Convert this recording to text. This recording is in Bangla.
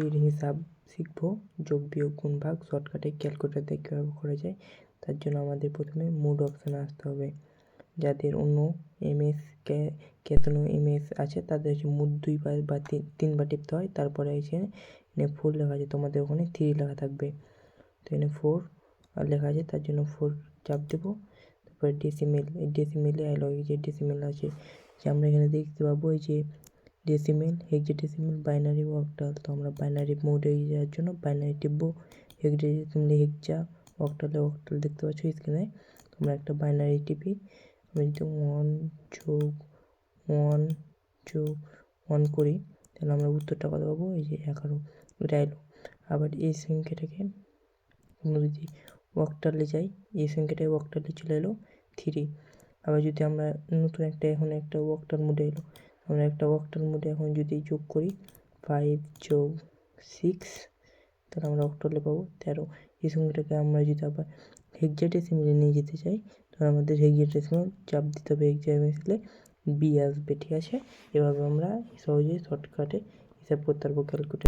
এর হিসাব শিখব, যোগ বিয়োগ গুণ ভাগ, শর্টকাটে ক্যালকুলেটর দিয়ে কীভাবে করা যায়, তার জন্য আমাদের প্রথমে মুড অপশানে আসতে হবে। যাদের অন্য এমএস কেতনো এমএস আছে, তাদের হচ্ছে মুড দুইবার বা তিন তিনবার টিপতে হয়। তারপরে এখানে ফোর লেখা আছে, তোমাদের ওখানে থ্রি লেখা থাকবে। তো এখানে ফোর লেখা আছে, তার জন্য ফোর চাপ দেবো। তারপরে ডেসিমেল এই ডেসিমেলে এই যে ডেসিমেল আছে, যে আমরা এখানে দেখতে পাবো, এই যে ডেসিমেল হেক্সাডেসিমেল বাইনারি অক্টাল তো আমরা বাইনারি মোডে যাওয়ার জন্য বাইনারি টিপবো। হেক্সাডেসিমেলে হেক্সা অক্টালে অক্টাল দেখতে পাচ্ছ স্ক্রিনে তোমরা একটা বাইনারি টিপি। আমি যদি ওয়ান যোগ ওয়ান যোগ ওয়ান করি, তাহলে আমরা উত্তরটা কত পাবো? এই যে এগারো। এটা এলো। আবার এই সংখ্যাটাকে আমরা যদি অক্টালে যাই, এই সংখ্যাটায় অক্টালে চলে এলো থ্রি আবার যদি আমরা নতুন একটা, এখন একটা অক্টাল মোডে এলো আমরা একটা অক্টার মধ্যে এখন যদি যোগ করি ফাইভ যোগ সিক্স তাহলে আমরা অক্টলে পাবো তেরো। এই সংখ্যাটাকে আমরা যদি আবার হেক্সাডেসিমেলে নিয়ে যেতে চাই, তাহলে আমাদের হেক্সাডেসিমেল চাপ দিতে হবে হেক্সাডেসিমেলে বি আসবে, ঠিক আছে? এভাবে আমরা সহজে শর্টকাটে হিসাব করতে পারব